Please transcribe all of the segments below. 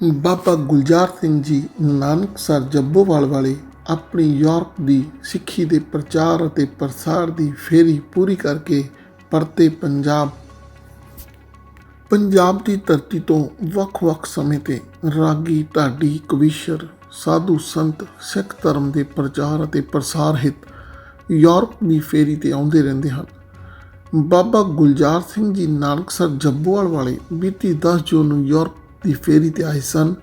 ਬਾਬਾ ਗੁਲਜ਼ਾਰ ਸਿੰਘ ਜੀ ਨਾਨਕਸਰ ਜੱਬੋਵਾਲ ਵਾਲੇ ਆਪਣੀ ਯੂਰਪ ਦੀ ਸਿੱਖੀ ਦੇ ਪ੍ਰਚਾਰ ਅਤੇ ਪ੍ਰਸਾਰ ਦੀ ਫੇਰੀ ਪੂਰੀ ਕਰਕੇ ਪਰਤੇ ਪੰਜਾਬ। ਪੰਜਾਬ ਦੀ ਧਰਤੀ ਤੋਂ ਵੱਖ-ਵੱਖ ਸਮੇਂ ਤੇ ਰਾਗੀ, ਢਾਡੀ, ਕਵੀਸ਼ਰ, ਸਾਧੂ, ਸੰਤ, ਸਿੱਖ ਧਰਮ ਦੇ ਪ੍ਰਚਾਰ ਅਤੇ ਪ੍ਰਸਾਰ ਹਿੱਤ ਯੂਰਪ ਦੀ ਫੇਰੀ ਤੇ ਆਉਂਦੇ ਰਹਿੰਦੇ ਹਨ। ਬਾਬਾ ਗੁਲਜ਼ਾਰ ਸਿੰਘ ਜੀ ਨਾਨਕਸਰ ਜੱਬੋਵਾਲ ਵਾਲੇ ਬੀਤੀ 10 ਜੂਨ ਨੂੰ ਯੂਰਪ ਦੀ ਫੇਰੀ ਤੇ ਆਏ ਸਨ।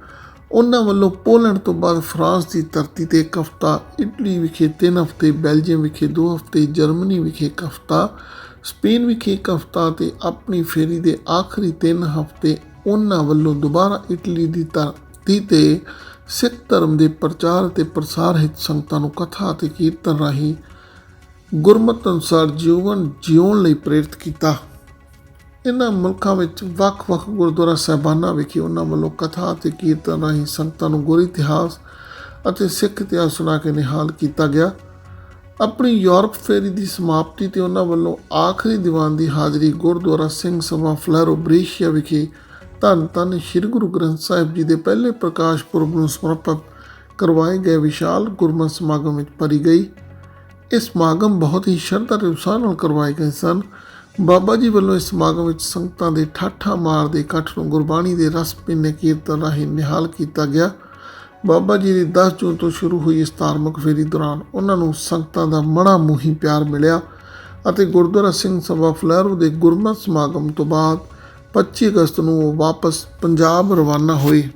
ਉਹਨਾਂ ਵੱਲੋਂ ਪੋਲੈਂਡ ਤੋਂ ਬਾਅਦ ਫਰਾਂਸ ਦੀ ਧਰਤੀ ਤੇ ਇੱਕ ਹਫ਼ਤਾ, ਇਟਲੀ ਵਿਖੇ ਤਿੰਨ ਹਫ਼ਤੇ, ਬੈਲਜੀਅਮ ਵਿਖੇ ਦੋ ਹਫ਼ਤੇ, ਜਰਮਨੀ ਵਿਖੇ ਇੱਕ ਹਫ਼ਤਾ, ਸਪੇਨ ਵਿਖੇ ਇੱਕ ਹਫ਼ਤਾ ਤੇ ਆਪਣੀ ਫੇਰੀ ਦੇ ਆਖਰੀ ਤਿੰਨ ਹਫ਼ਤੇ ਉਹਨਾਂ ਵੱਲੋਂ ਦੁਬਾਰਾ ਇਟਲੀ ਦੀ ਧਰਤੀ ਤੇ ਸਿੱਖ ਧਰਮ ਦੇ ਪ੍ਰਚਾਰ ਅਤੇ ਪ੍ਰਸਾਰ ਹਿੱਤ ਸੰਗਤਾਂ ਨੂੰ ਕਥਾ ਅਤੇ ਕੀਰਤਨ ਰਾਹੀਂ ਗੁਰਮਤ ਅਨੁਸਾਰ ਜੀਵਨ ਜਿਉਣ ਲਈ ਪ੍ਰੇਰਿਤ ਕੀਤਾ। ਇਹਨਾਂ ਮੁਲਕਾਂ ਵਿੱਚ ਵੱਖ-ਵੱਖ ਗੁਰਦੁਆਰਾ ਸਾਹਿਬਾਨਾਂ ਵਿਖੇ ਉਹਨਾਂ ਵੱਲੋਂ ਕਥਾ ਅਤੇ ਕੀਰਤਨ ਰਾਹੀਂ ਸੰਗਤਾਂ ਨੂੰ ਗੁਰ ਇਤਿਹਾਸ ਅਤੇ ਸਿੱਖ ਇਤਿਹਾਸ ਸੁਣਾ ਕੇ ਨਿਹਾਲ ਕੀਤਾ ਗਿਆ। ਆਪਣੀ ਯੂਰਪ ਫੇਰੀ ਦੀ ਸਮਾਪਤੀ ਤੇ ਉਹਨਾਂ ਵੱਲੋਂ ਆਖਰੀ ਦੀਵਾਨ ਦੀ ਹਾਜ਼ਰੀ ਗੁਰਦੁਆਰਾ ਸਿੰਘ ਸਭਾ ਫਲੈਰੋ ਬ੍ਰੇਸ਼ੀਆ ਵਿਖੇ ਧੰਨ ਧੰਨ ਸ੍ਰੀ ਗੁਰੂ ਗ੍ਰੰਥ ਸਾਹਿਬ ਜੀ ਦੇ ਪਹਿਲੇ ਪ੍ਰਕਾਸ਼ ਪੁਰਬ ਨੂੰ ਸਮਰਪਿਤ ਕਰਵਾਏ ਗਏ ਵਿਸ਼ਾਲ ਗੁਰਮਤਿ ਸਮਾਗਮ ਵਿੱਚ ਭਰੀ ਗਈ। ਇਹ ਸਮਾਗਮ ਬਹੁਤ ਹੀ ਸ਼ਰਧਾ ਤੇ ਉਤਸ਼ਾਹ ਨਾਲ ਕਰਵਾਏ ਗਏ ਸਨ। ਬਾਬਾ ਜੀ ਵੱਲੋਂ ਇਸ ਸਮਾਗਮ ਵਿੱਚ ਸੰਗਤਾਂ ਦੇ ਠਾਠਾ ਮਾਰਦੇ ਇਕੱਠ ਨੂੰ ਗੁਰਬਾਣੀ ਦੇ ਰਸ ਪਿੰਨੇ ਕੀਰਤਨ ਰਾਹੀਂ ਨਿਹਾਲ ਕੀਤਾ ਗਿਆ। ਬਾਬਾ ਜੀ ਦੀ 10 ਜੂਨ ਤੋਂ ਸ਼ੁਰੂ ਹੋਈ ਇਸ ਧਾਰਮਿਕ ਫੇਰੀ ਦੌਰਾਨ ਉਹਨਾਂ ਨੂੰ ਸੰਗਤਾਂ ਦਾ ਮੜਾ ਮੂਹੀ ਪਿਆਰ ਮਿਲਿਆ ਅਤੇ ਗੁਰਦੁਆਰਾ ਸਿੰਘ ਸਭਾ ਫਲੈਰੋ ਦੇ ਗੁਰਮਤਿ ਸਮਾਗਮ ਤੋਂ ਬਾਅਦ 25 ਅਗਸਤ ਨੂੰ ਉਹ ਵਾਪਸ ਪੰਜਾਬ ਰਵਾਨਾ ਹੋਏ।